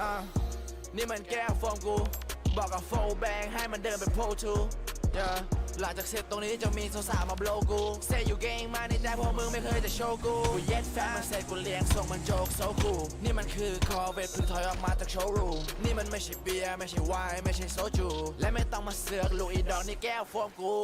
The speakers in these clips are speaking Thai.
Uh, นี่มันแก้วฟองกู บอกกับโฟแบงให้มันเดินไปโพทู yeah. หลังจากเสร็จตรงนี้จะมีสาวๆมาโบลกูเซอยู่เก่งมาในใจพวกมึงไม่เคยจะโชว์กูกูเย็ดแฟนมันเสร็จกูเลี้ยงส่งมันโจ๊กโซกูนี่มันคือคอเวทเพิ่งถอยออกมาจากโชว์รูมนี่มันไม่ใช่เบียร์ไม่ใช่ไวน์ไม่ใช่โซจูและไม่ต้องมาเสือกลูกอีดอกนี่แก้วโฟมกู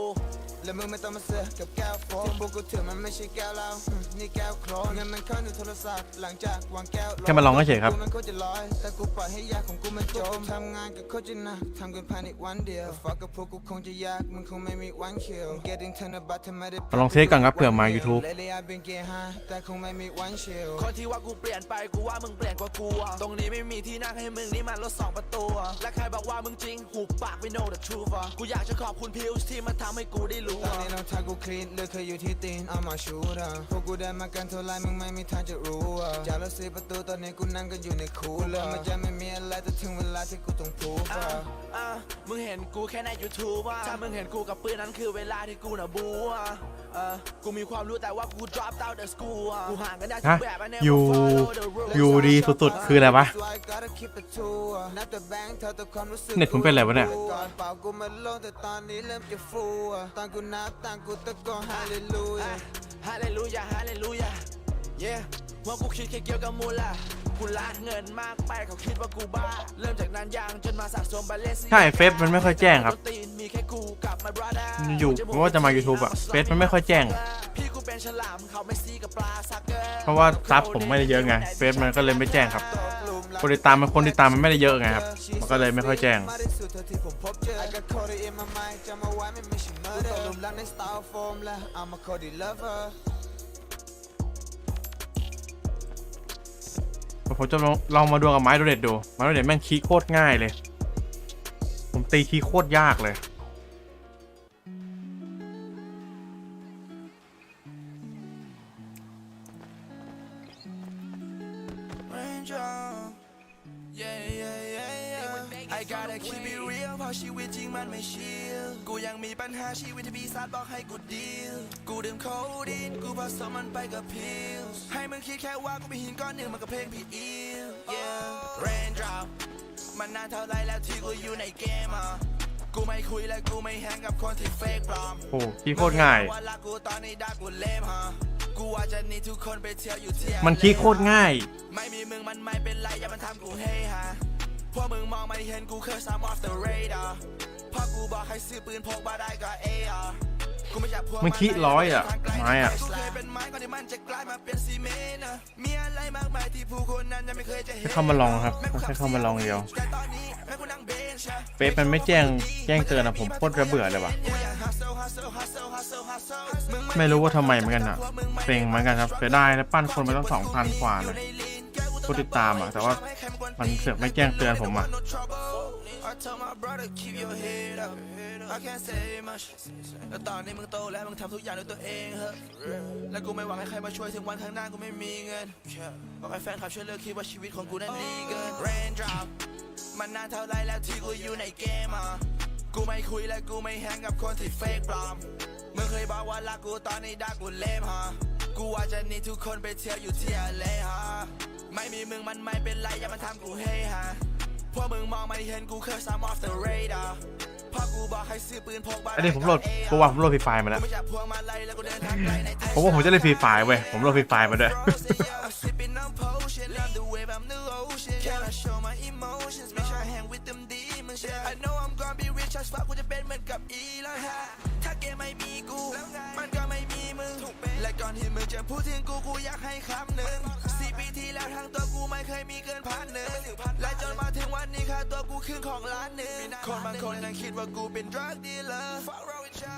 และมึงไม่ต้องมาเสือกกับแก้วโฟมที่พวกกูถือมันไม่ใช่แก้วเหล้าอืมนี่แก้วโคลนเงินมันเข้าในโทรศัพท์หลังจากวางแก้วแค่มาลองเฉยๆครับ กูมันโคตรจะลอยแต่กูปล่อยให้ยากของกูมันจมทำงานกับโคตรจะหนักทำกันภายในวันเดียวฟักกับพวกกูคงจะยากมึงคงไม่มีวันคิว getting to the bottom ไม่ได้มาลองเทสก่อนครับเผื่อมา YouTube Lately I've been getting high แต่คงไม่มีวันชิลคนที่ว่ากูเปลี่ยนไปกูว่ามึงเปลี่ยนกว่ากูอะตรงนี้ไม่มีที่นั่งให้มึงนี่มันรถสองประตูอะและใครบอกว่ามึงจริงหูปากไม่ know the truth อะกูอยากจะขอบคุณพิวส์ที่มันทำให้กูได้รู้ตอนอะนี้รองเท้ากูคลีนเลือกเคยอยู่ที่ตีนเอามาชูดอะพวกกูได้มากันเท่าไรมึงไม่มีทางจะรู้อะจากรถสีประตูตอนนี้กูนั่งกันอยู่ในคูลเลอร์มันจะไม่มีอะไรแต่ถึงเวลาที่กูต้องพูดอะอะอะมึงเห็นกูแค่ใน YouTube อะถ้ามึงเห็นกูกับปืนนั้นคือเวลาที่กูน่ะบูอะเออกูมีความรู้แต่ว่ากู drop out the school อะกูห่างกันได้ทุฮะกแบบ I never อยู่ follow the rules อยู่ดีสุดๆคืออะไรวะ So I gotta keep it true อะนับแต่แบงค์เท่าแต่ความรู้สึกเน็ตผมเป็นอะไรวะเนี่ยก่อนเปล่ากูมาลงแต่ตอนนี้เริ่มจะฟูอะตอนกูนับตังค์กูตะโกนฮาเลลูยาฮาเลลูยาฮาเลลูยา yeah ว่ากูคิดแค่เกี่ยวกับมูลละ กูลาดเงินมากไปเขาคิดว่ากูบ้า เริ่มจากนั้นยางจนมาสะสมบาเลสใช่เฟซมันไม่ค่อยแจ้งครับ มีแค่กูกับ my brother อยู่ไม่ว่าจะมา YouTube อะเฟซมันไม่ค่อยแจ้ง พี่กูเป็นฉลามเขาไม่ซีกับปลาซักเกอร์เพราะว่าซับผมไม่ได้เยอะไงเฟซมันก็เลยไม่แจ้งครับ คนติดตามมันคนติดตามมันไม่ได้เยอะไงครับ มันก็เลยไม่ค่อยแจ้ง มาได้สุดเท่าที่ผมพบเจอ I got Cody in my mind จำเอาไว้ไม่ม่ใช่ murder ตกหลุมรักใน style form และ I'm a Cody lover ผมจะลองลองมาดวลกับไม้โดเด็ดดูไม้โดเด็ดแม่งคีโคตรง่ายเลย ผมตีคีโคตรยากเลย ปัญหาชีวิตที่ปีศาจบอกให้กูดีล กูดื่มโคดีนกูผสมมันไปกับพิลส์ให้มึงคิดแค่ว่ากูเป็นหินก้อนหนึ่งมันกับเพลงพี่อิล Yeah Raindrop มันนานเท่าไรแล้วที่กูอยู่ในเกมอะกูไม่คุยและกูไม่แฮงกับคนที่เฟกปลอมโอ้คีย์โคตรง่าย ว่ารักกูตอนนี้ดักกูเล่มฮะกูว่าจะหนีทุกคนไปเที่ยวอยู่เที่ยวมันคีย์โคตรง่าย ไม่มีมึงมันไม่เป็นไรอย่ามันทำกูเฮฮะพวกมึงมองไม่เห็นกูเคย I'm off the radar พอกูบอกให้ซื้อปืนพกมาได้ก็เออะกูไม่อยากพวกมันขี้ร้อยอะไม้อะกูเคยเป็นไม้ก่อนที่มันจะกลายมาเป็นซีเมนต์อะมีอะไรมากมายที่ผู้คนนั้นยังไม่เคยจะเห็นแค่เข้ามาลองครับแค่เข้ามาลองเดียวแต่ตอนนี้แม่กูนั่งเบนช์อะเฟซมันไม่แจ้งแจ้งเตือนอะผมโคตรจะเบื่อเลยว่ะกูอยาก hustle hustle hustle hustle hustle มึงไม่รู้ว่าทำไมเหมือนกันอะเซ็งเหมือนกันครับเสียดายนะปั้นคนไปต้องสองพันกว่าเลย ผู้ติดตามอะแต่ว่ามันเสือกไม่แจ้งเตือนผมอะ I told my brother keep your head up I can't say much แล้วตอนนี้มึงโตแล้วมึงทำทุกอย่างด้วยตัวเองเหอะและกูไม่หวังให้ใครมาช่วยถึงวันข้างหน้ากูไม่มีเงินบอกให้แฟนคลับช่วยเลิกคิดว่าชีวิตของกูนั้นดีเกิน Raindrop มันนานเท่าไรแล้วที่กูอยู่ในเกมอะกูไม่คุยและกูไม่แฮงกับคนที่เฟกปลอมมึงเคยบอกว่ารักกูตอนนี้ดักกูเล่มฮะกูว่าจะหนีทุกคนไปเที่ยวอยู่ที่ทะเลฮะ ไม่มีมึงมันไม่เป็นไร อย่ามันทำกูเฮฮะพวกมึงมองไม่เห็นกูเคย I'm off the radar พอกูบอกให้ซื้อปืนพกมาอันนี้ผมโหลดเพราะว่าผมโหลดฟรีไฟล์มาแล้ว ไม่อยากพวงมาลัยแล้วกูเดินทางไกลในผมว่าผมจะเล่นฟรีไฟล์เว้ย ผมโหลดฟรีไฟล์มาด้วย Sipping on potion love the wave I'm the ocean Can I show my emotions Make sure I hang with them demons yeah. I know I'm gonna be rich as fuck กูจะเป็นเหมือนกับอีลอนฮะถ้าเกมไม่มีกูมันก็ไม่มีมึงและ ก่อนที่มึงจะพูดถึงกูกูอยากให้คำหนึ่งสี่ปีที่แล้วทางตัวกูไม่เคยมีเกินพันหนึ่งและจนมาถึงวันนี้ค่าตัวกูครึ่งของล้านหนึ่งคนบางคนยังคิดว่ากูเป็น drug dealer Fuck wrong with ya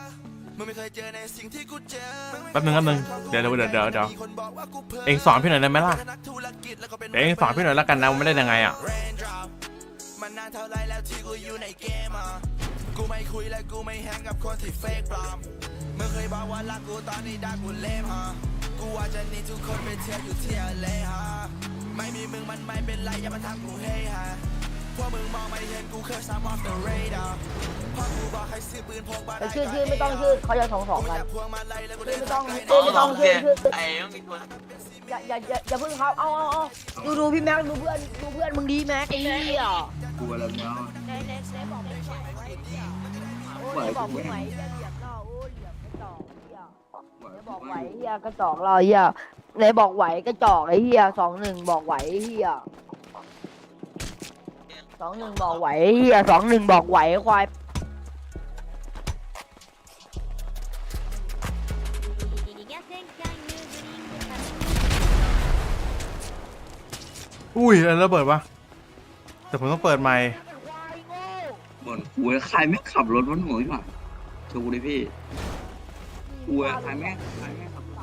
มึงไม่เคยเจอในสิ่งที่กูเจอแป๊บนึงแป๊บนึงเดี๋ยวเดี๋ยวเดี๋ยวเดี๋ยวเองสอนพี่หน่อยได้ไหมล่ะเดี๋ยวเองสอนพี่หน่อยแล้วกันนะว่าไม่ได้ยังไงอะมันนานเท่าไรแล้วที่กูอยู่ในเกมอะ กูไม่คุยและกูไม่แฮงกับคนที่เฟกปลอมมึงเคยบอกว่ารักกูตอนนี้ดักกูเล่มฮะกูว่าจะหนีทุกคนไปเที่ยวอยู่เที่ยวเลยฮะไม่มีมึงมันไม่เป็นไรอย่ามาทำกูเฮฮะพวกมึงมองไม่เห็นกูเคยสาม off the radar พอกูบอกให้ซื้อปืนพกมาแต่ได้ชื่อชื่อไม่ต้องชื่อเขาจะสองสองกูกัอนยากพวงมาลัยแล้วกูชื่ได้อไม่ต้องไกลชื่อไม่ต้องชื่อชื่อไอ้ต้องมีคนอย่าอย่าอย่าอย่าเพิ่งเขาเอาเอาเอาดูดูพี่แม็กดูเพื่อนดูเพื่อนมึงดีแม็กไอ้เหี้ยกลัวแล้วเนาะ หวจะบอกไหวเฮีเหลี่ยมล่อโอ้เหลี่ยมกระจอกเฮียไหนบอกไหวเฮียกระจอกรอเฮียไหนบอกไหวกระจอกไอ้เฮียสองหนึ่งบอกไหวเฮียสองหนึ่งบอกไหวเฮียสองหนึ่งบอกไหวควายอุ้ยแล้วระเบิดวะแต่ผมต้องเปิดใหม่ เหมือนกูใครไม่ขับรถวันหัวพี่หว่าชูดิพี่กูใครไม่ใครไม่ขับรถ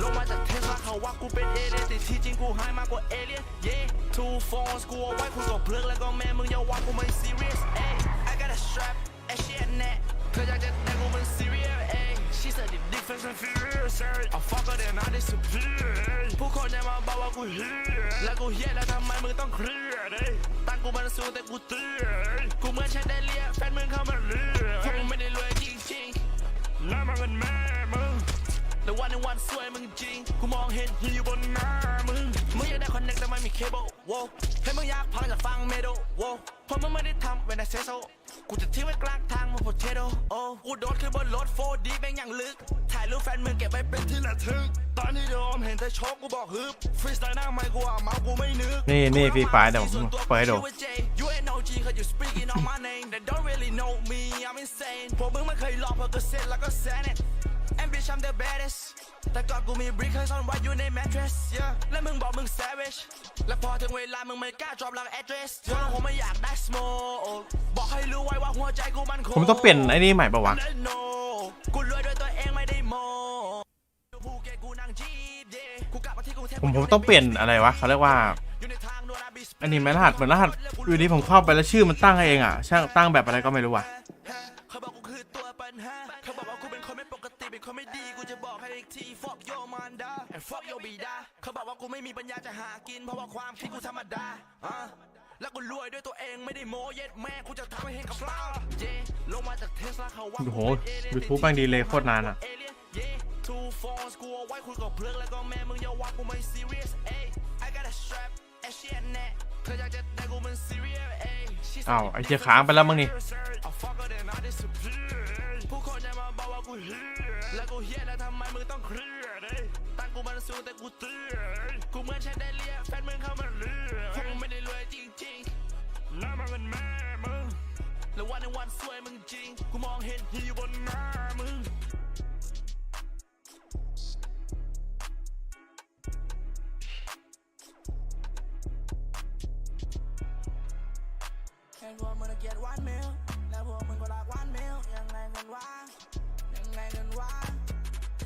ลงมาจากเทสลาเขาว่ากูเป็นเอเลี่ยนแต่ที่จริงกูหายมากกว่าเอเลี่ยนเย่ two phones กูเอาไว้คุยกับเพื่อนแล้วก็แม่มึงอย่าว่ากูไม่ serious เอ้ I got a strap ไอ้เชี่ยแน่เธออยากจะแต่กูมัน serious เอ้ she said it difference and furious เอ้ I fuck her then I disappear เอ้ผู้คนจะมาบอกว่ากูเฮียแล้วกูเฮียแล้วทำไมมึงต้องเครียดเอ้ตั้งกูมันสูงแต่กูเตี้ยเอ้กูเหมือนแชนเดเลียแฟนมึงเข้ามาเลือกพวกมึงไม่ได้รวยจริงๆน้ำมันเป็นแม่มึงแต่วันในวันสวยมึงจริง กูมองเห็นที่อยู่บนหน้ามึงมึงอยากได้คอนเนคแต่ไม่มีเคเบิลโว้ให้มึงอยากพังจากฟังเมโดโว้เพราะมึงไม่ได้ทำเวนเซโซ กูจะทิ้งไว้กลางทางมึงโพเทโดโอ้กูโดดขึ้นบนรถโฟดีแม่งอย่างลึก ถ่ายรูปแฟนมึงเก็บไว้เป็นที่ระทึก ตอนที่โดมเห็นเธอโชกกูบอกฮึบฟรีสไตล์หน้าไม่กูอะเมากูไม่นึกนี่นี่ฟรีไฟล์เดี๋ยวผมเปิดให้ดู You ain't OG cause you speaking on my name They don't really know me I'm insane พวกมึงไม่เคยลองเพราะก็เซ็ตแล้วก็แซน it And bitch I'm the baddest แต่ก่อนกูมีบริคเคยซ่อนไว้อยู่ใน mattress yeah และมึงบอกมึง savage และพอถึงเวลามึงไม่กล้า drop หลัง address เพราะผมไม่อยากได้ smoke บอกให้รู้ไว้ว่าหัวใจกูมันคงผมต้องเปลี่ยนไอ้นี่ใหม่ปะวะกูรวยด้วยตัวเองไม่ได้โมภูเก็ตกูนั่งจีบ yeah กูกลับมาที่กรุงเทพผมผมต้องเปลี่ยนอะไรวะเขาเรียกว่าอยู่ในทางโดนอาบิส อันนี้ไหมรหัสเหมือนรหัสอยู่ดีผมเข้าไปแล้วชื่อมันตั้งให้เองอะช่างตั้งแบบอะไรก็ไม่รู้อะ เขาบอกกูคือตัวปัญหาเขาบอกว่ากูเป็นคนไม่ปก ให้อีกที fuck your manda and fuck your บิดาเขาบอกว่ากูไม่มีปัญญาจะหากิน เพราะว่าความคิดกูธรรมดาอะแล้วกูรวยด้วยตัวเองไม่ได้โมเย็ดแม่กูจะทำให้เห็นกับตาเย่ลงมาจากเทสลาเขาว่าโอ้โห YouTube แม่งดีเลยโคตรนานอะเอเลี่ยนเย่ two phones กูเอาไว้คุยกับเพื่อนแล้วก็แม่มึงอย่าว่ากูไม่ serious เอ้ย I got a strap ไอ้เชี่ยแน่เธออยากจะได้กูมัน serious เอ้ย She said อ้าวไอ้เหี้ยค้างไปแล้วมั้งนี่ I fuck her then I disappear ผู้คนจะมาบอกว่ากูเฮียแล้วกูเฮียแล้วทำไมมึงต้องเครียดเอ้ยตั้งกูมันสูงแต่กูเตี้ยเอ้ยกูเหมือนแชนเดเลียแฟนมึงเข้ามาเลือกพวกมึงไม่ได้รวยจริงๆน้ำมันเป็นแม่มึงแล้ววันในวันสวยมึงจริง กูมองเห็นที่อยู่บนหน้ามึง แค่พวกมึงเกียดวันเมลแล้วพวกมึงก็รักวันเมลยังไงกันวะยังไงกันวะ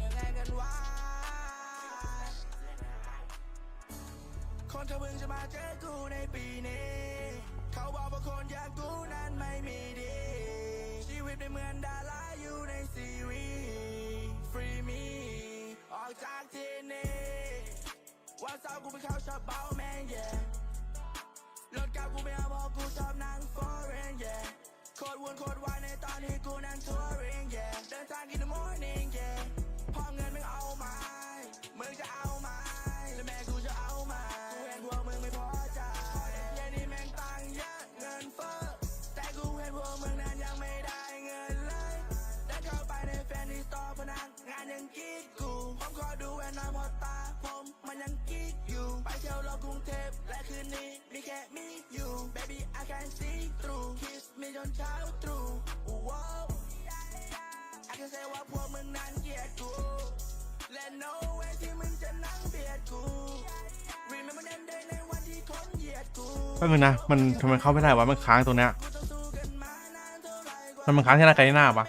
ยังไงกันวะคนเธอเพิ่งจะมาเจอกูในปีนี้ เขาบอกว่าคนอย่างกูนั้นไม่มีดี ชีวิตไม่เหมือนดาราอยู่ในซีรีส์ฟรีมีออกจากที่นี่วันเสาร์กูไปเข้าชอบเบาแมงเย่ ชอบนั่ง foreign yeah โคตรวุ่นโคตรวายในตอนที่กูนั่ง touring yeah เดินทางกิน morning yeah พอเงินมึงเอาไหมมึงจะเอา แป๊บนึงนะ มันทำไมเข้าไม่ได้วะ มันค้างตรงเนี้ยมันมันค้างที่หน้าไกลหน้าปะ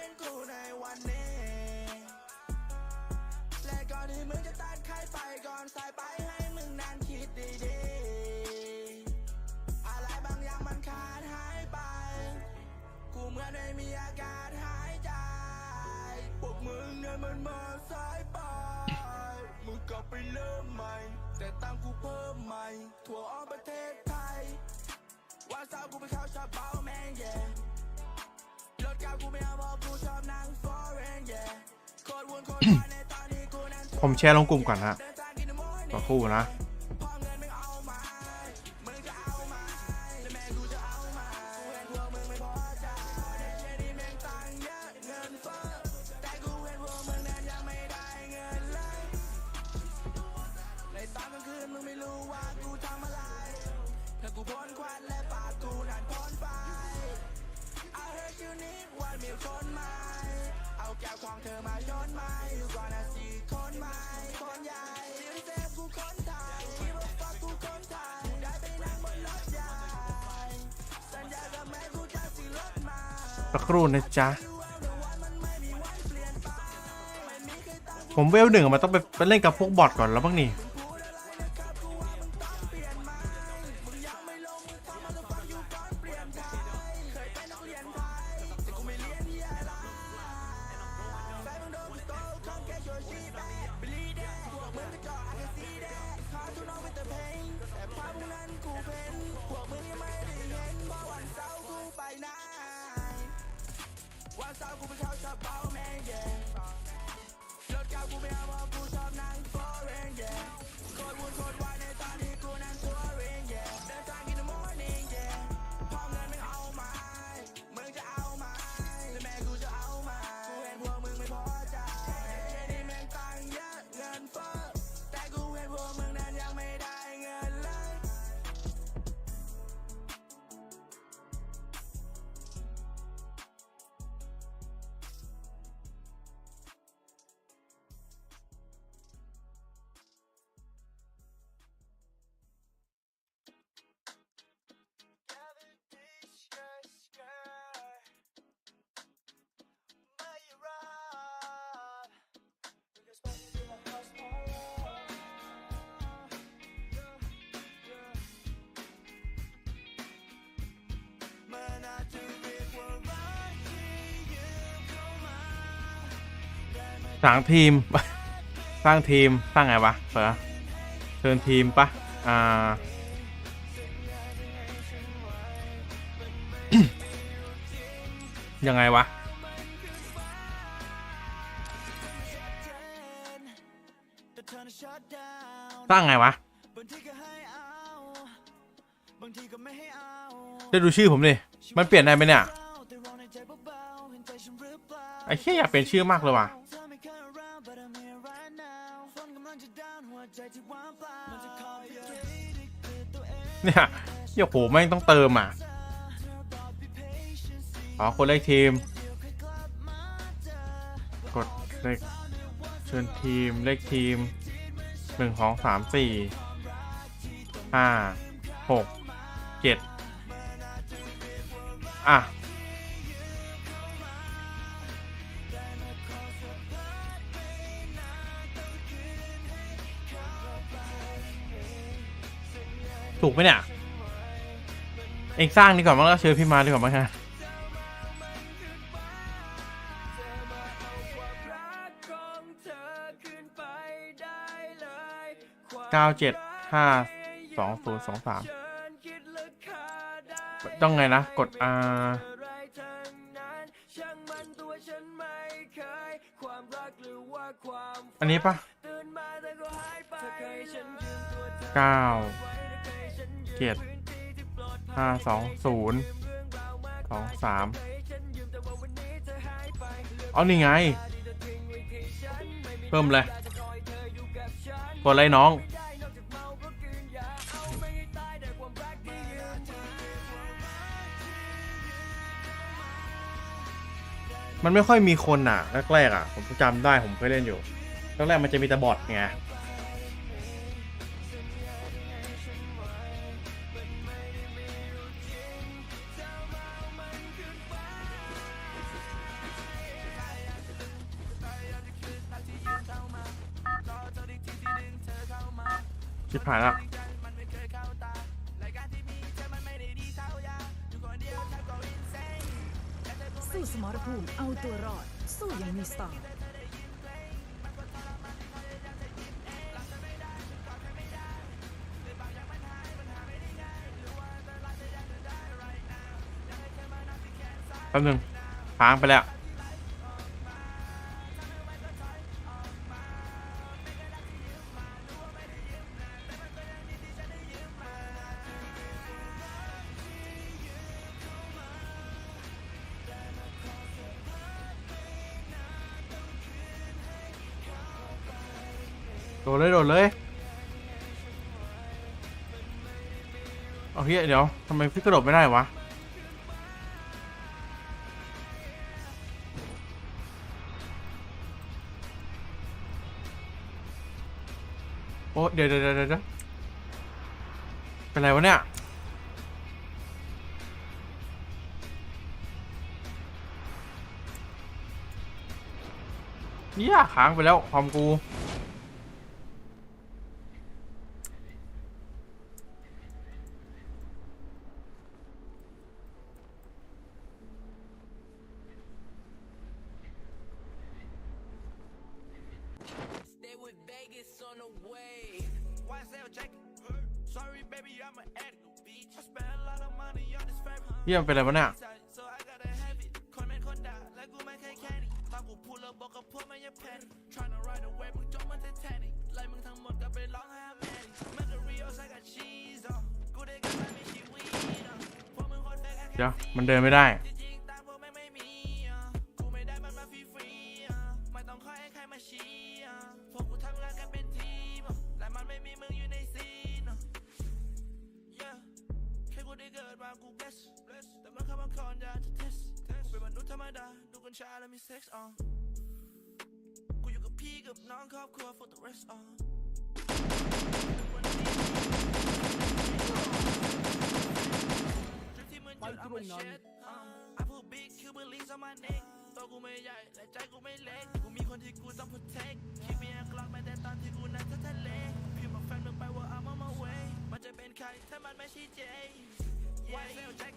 าร์กูไปเข้าชาเบาแมงแย่รถเก่ากูไม่เอาเพราะกูชอบนั่งฟอร์เรนแย่โคตรวุ่นโคตรวายในตอนนี้กูนั้น ผมแชร์ลงกลุ่มก่อนนะเดินทางกินน้ำมันต่อคู่นะ ครู่นะจ๊ะ ผมเวลหนึ่งอะมันต้องไปไปเล่นกับพวกบอทก่อนแล้วบ้างนี่ สร้างทีม สร้างทีม สร้างไงวะเปิดเชิญทีมปะอ่ายังไงวะ สร้างไงวะ ได้ดูชื่อผมดิ มันเปลี่ยนได้ไหมเนี่ยไอ้เชี่ยอยากเปลี่ยนชื่อมากเลยว่ะเนี่ยเหี้ยโหแม่งต้องเติมอะขอคนเลขทีม กดเลขเชิญทีมเลขทีมหนึ่งสองสามสี่ห้าหกเจ็ด อะถูกไหมเนี่ย เองสร้างดีกว่ามั้งแล้วเชิญพี่มาดีกว่ามั้งฮะเก้าเจ็ดห้าสองศูนย์สองสาม ต้องไงนะ กดอันนี้ปะเก้าเจ็ดห้าสองศูนย์สองสามเอานี่ไง เพิ่มเลย กดอะไรน้อง มันไม่ค่อยมีคนอะแรกๆอะ ผมจำได้ผมเคยเล่นอยู่แรกๆมันจะมีแต่บอทไงชิบหายแล้ว ภูมิเอาตัวรอด สู้อย่งมีสตล์แป๊บนึงค้างไปแล้ว โดดเลยโดดเลย เอาเฮียเดี๋ยวทำไมพี่กระโดดไม่ได้วะ โอ้เดี๋ยวเดี๋ยวเดี๋ยวเดี๋ยวเป็นไรวะเนี่ยเหี้ยค้างไปแล้วความกู this fabric. เหี้ยมันเป็นไรวะเนี่ยเดี๋ยวมันเดินไม่ได้ ใครถ้ามันไม่ใช่เจ YSL Jack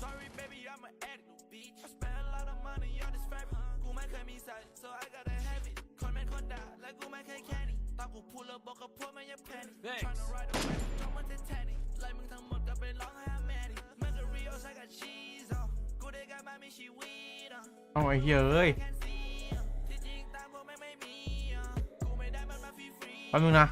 Sorry baby I'm an addict bitch I spent a lot of money on this fabric กูไม่เคยมีใส่ so I gotta have it คนเป็นคนด่าและกูไม่เคยแค่นี้ตอนกูพูดแล้วบอกกับพวกมันอย่าแพนิค Tryna ride away จงมัน Titanic ไล่มึงทั้งหมดก็ไปร้องไห้แม่ดิมันก็ Rio ใส่กับ cheese อะกูได้กันมาไม่ชีวิตอะเอาไอ้เหี้ยเอ้ยแค่ซีอะที่จริงตามพวกแม่งไม่มีอะกูไม่ได้มันมาฟรีๆ แป๊บนึงนะ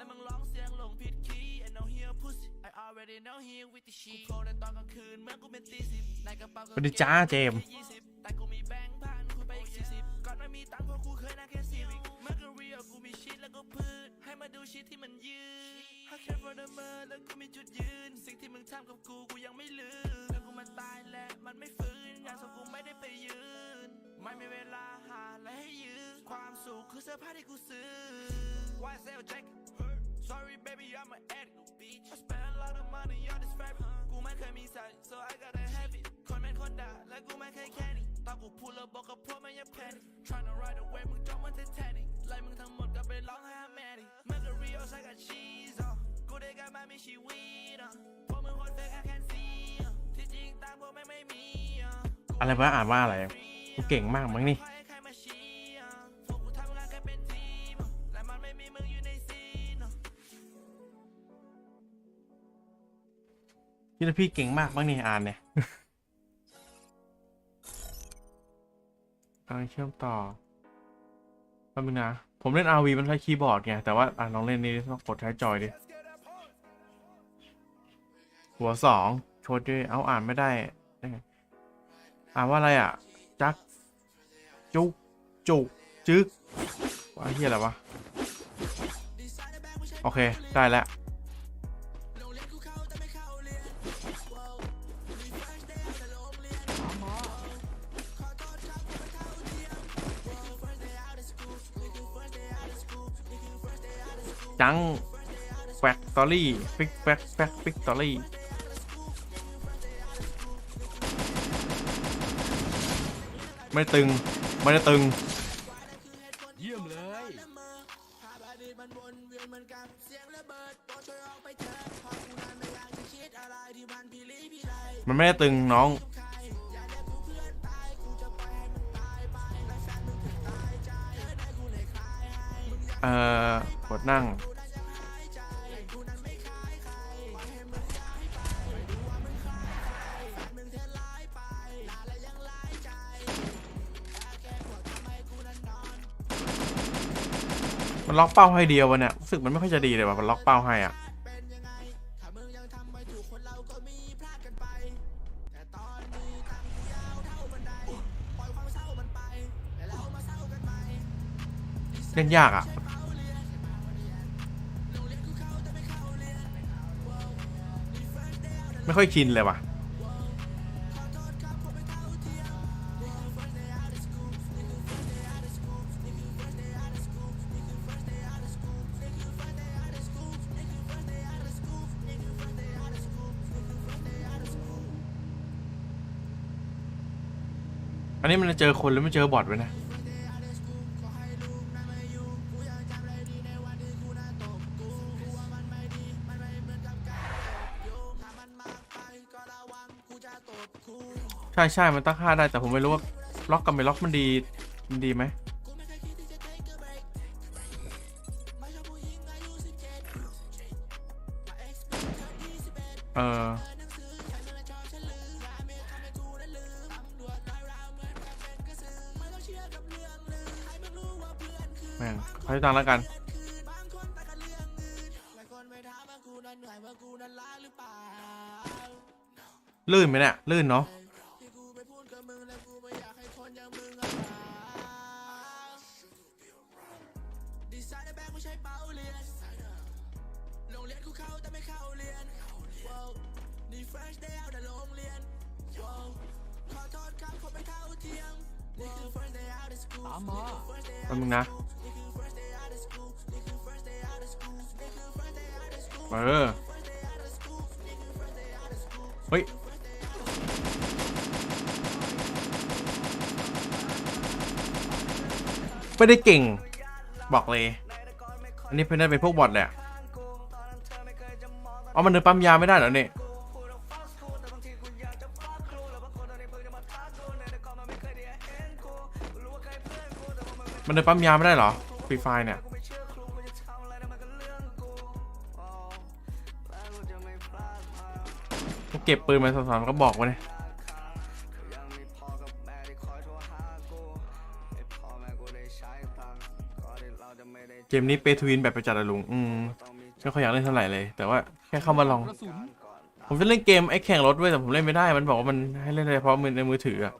และมึงร้องเสียงหลงผิดคีย์ and now here pussy I already know here with the shit กูโผล่ในตอนกลางคืนเมื่อกูเป็นตีสิบในกระเป๋าสวัสดีจ้าเจมส์ ยี่สิบแต่กูมีแบงค์พันกูไปอีกสี่สิบก่อนไม่มีตังค์เพราะกูเคยนั่งแค่ซีวิกเมื่อกูเรียลกูมีชิดแล้วก็พืชให้มาดูชิดที่มันยืน I care for the เมื่อแล้วกูมีจุดยืน สิ่งที่มึงทำกับกูกูยังไม่ลืมแล้วกูมันตายและมันไม่ฟื้นงานศพกูไม่ได้ไปยืน ไม่มีเวลาหาและให้ยืมความสุขคือเสื้อผ้าที่กูซื้อ YSL Jack Sorry baby I'm an addict bitch I spent a lot of money on this fabric Uh, กูไม่เคยมีใส่ so I gotta have it คนเป็นคนด่าและกูไม่เคยแค่นี้ตอนกูพูดแล้วบอกกับพวกแมันอย่าแพนิค Tryna ride away มึงจมมัน Titanic ไล่มึงทั้งหมดก็ไปร้องไห้แม่ดิมันก็ Rio ใส่กับ cheese อะกูได้กันมาไม่ชีวิตอะพวกมึงคตร fake I can see อะที่จริงตามพวกแม่งไม่มีอะ อะไรวะอ่านว่าอะไร กูเก่งมากมั้งนี่ พี่ละพี่เก่งมากมั้งนี่อ่านเนี่ยกำลังเชื่อมต่อแป๊บนึงนะ ผมเล่น RV มันใช้คีย์บอร์ดไง แต่ว่าอ่านลองเล่นนี่ต้องกดใช้จอยดิ หัวสองโชดด้วย เอาอ่านไม่ได้ได้ไงอ่านว่าอะไรอะ จัก จุก จุก จึกว่าเฮียอะไรวะ โอเค ได้แล้ว จังแฟคตอรี่ฟิกแฟคแฟคฟิกตอรี่ไม่ตึง ไม่ได้ตึง เยี่ยมเลยมันไม่ได้ตึงน้อง เอ่อกดนั่ง มันล็อกเป้าให้เดียววะเนี่ยรู้สึกมันไม่ค่อยจะดีเลยว่ะมันล็อกเป้าให้อะเล่นยากอะ ไม่ค่อยชินเลยว่ะ อันนี้มันจะเจอคนหรือไม่เจอบอทไว้นะ ช่ใช่มันตั้งค่าได้แต่ผมไม่รู้ว่าล็อกกับไม่ล็อกมันดีมันดีไหมเออแม่งขอให้ตังแล้วกันลื่นไหมเนี่ยลื่นเนาะ ตามมาแป๊บนึงนะเออเฮ้ยไม่ได้เก่ง บอกเลย อันนี้เพื่อนได้เป็นพวกบอทแหละ เอามันเดินปั๊มยาไม่ได้เหรอเนี่ยมันเดินปั๊มยาไม่ได้เหรอฟรีไฟเนี่ยเก็บปืนมาสอนๆก็บอกไว้เลยเกมนี้เปทวินแบบประจัดอะลุง อืม ไม่ค่อยอยากเล่นเท่าไหร่เลย แต่ว่าแค่เข้ามาลองกระสุนผมจะเล่นเกมไอ้แข่งรถด้วยแต่ผมเล่นไม่ได้ มันบอกว่ามันให้เล่นได้เฉพาะมือในมือถืออะ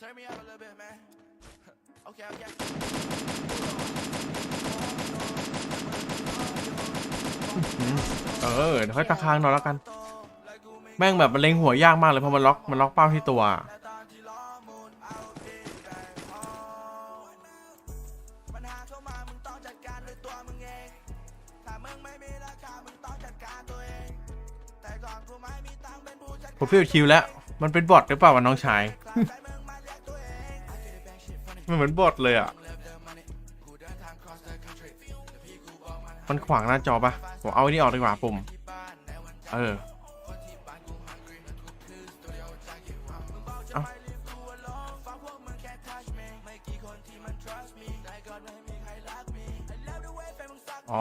Turn me up a little bit man Okay okay อืมเออเดี๋ยวค่อยตะคางนอนแล้วกัน แม่งแบบมันเล็งหัวยากมากเลยเพราะมันล็อกมันล็อกเป้าที่ตัว แต่ก่อยู่ค์เป็นผู้จัดผมฟิลคิวแล้ว มันเป็นบอทหรือเปล่าวะน้องชาย มันเหมือนบอทเลยอะ left the money กูเดินทาง cross the country แต่พี่กูบอกมันขวางหน้าจอปะผมเอาไอ้นี่ออกดีกว่าปุ่ม เอออสตูดิโอ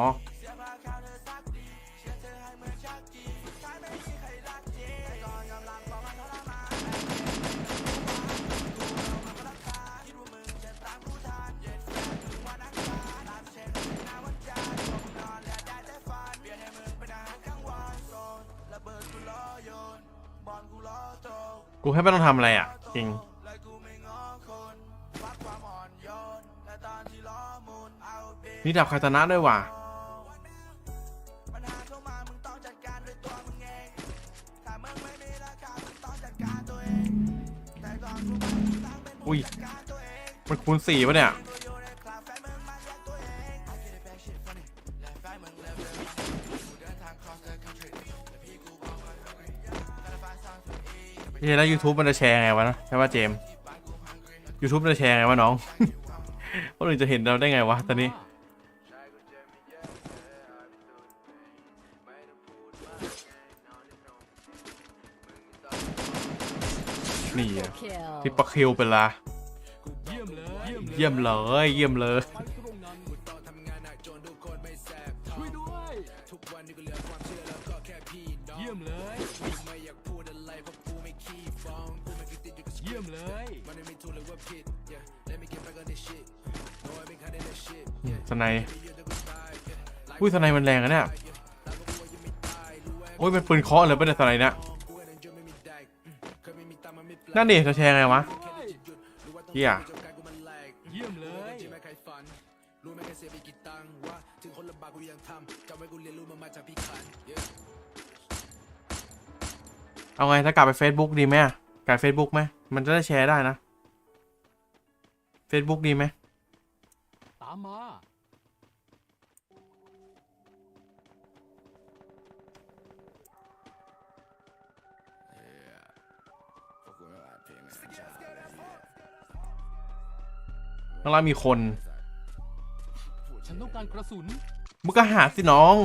กูแค่ไม่ต้องทำอะไรอะ จริง นี่ดับคาตานะด้วยว่ะอุ้ย มันคูณสี่ป่ะเนี่ย to eat นี่แล้ว YouTube มันจะแชร์ไงวะนะใช่ป่ะเจมส์ YouTube มันจะแชร์ไงวะน้องคนอื่นจะเห็นเราได้ไงวะตอนนี้เนี่อะ kill ทิปเปอร์คิวเป็นละเยี่ยมเลย เยี่ยมเลย สไนยอุ้ยสไนยมันแรงอะเนี่ยโอ้ยเป็นปืนเคาะเลยเป็นสไนยเนี่ยนั่นดิจะแชร์ไงวะเฮียเยี่ยมเลยเอาไงถ้ากลับไป Facebook ดีไหมอะกลับ Facebook ไหมมันจะได้แชร์ได้นะ Facebook ดีไหมตามมา ข้างล่างมีคน ฉันต้องการกระสุน มึงก็หาสิน้อง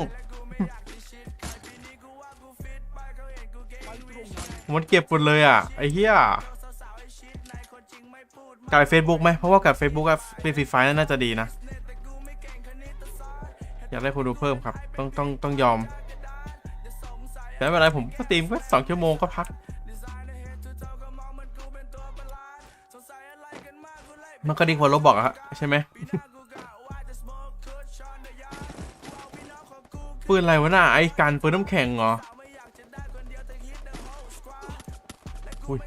มันเก็บหมดเลยอะ ไอ้เหี้ยกลายเฟซบุ๊กไหม เพราะว่ากับ Facebook อะเป็นฟรีไฟล์น่าจะดีนะ อยากได้คนดูเพิ่มครับ ต้องต้องต้องยอม แต่ไม่เป็นไรผมสตรีมแค่สองชั่วโมงก็พัก มันก็ดีกว่าลบบอกอะใช่ไหมปืนอะไรวะน่ะไอ้การปืนน้ำแข็งเหรออุ้ย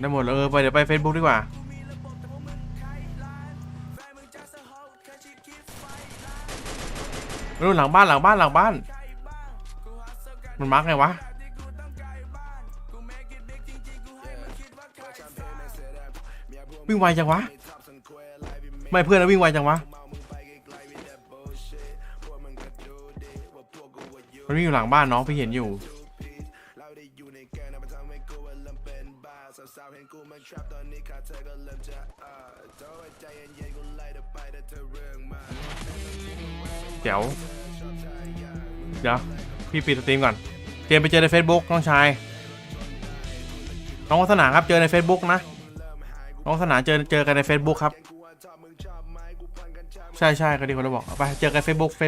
ได้หมดแล้วเออไปเดี๋ยวไป Facebook ดีกว่าไม่รู้หลังบ้านหลังบ้านหลังบ้าน มันมาร์กไงวะวิ่งไวจังวะ ไม่เพื่อนนะวิ่งไวจังวะ มันวิ่งอยู่หลังบ้านน้องพี่เห็นอยู่ เดี๋ยว เดี๋ยว พี่ปิดสตรีมก่อน เตรียมไปเจอใน Facebook น้องชาย น้องวัฒนาครับเจอใน Facebook นะ น้องวัฒนาเจอเจอกันใน Facebook ครับ ใช่ใช่ก็ดีคนเราบอกไปเจอกัน Facebook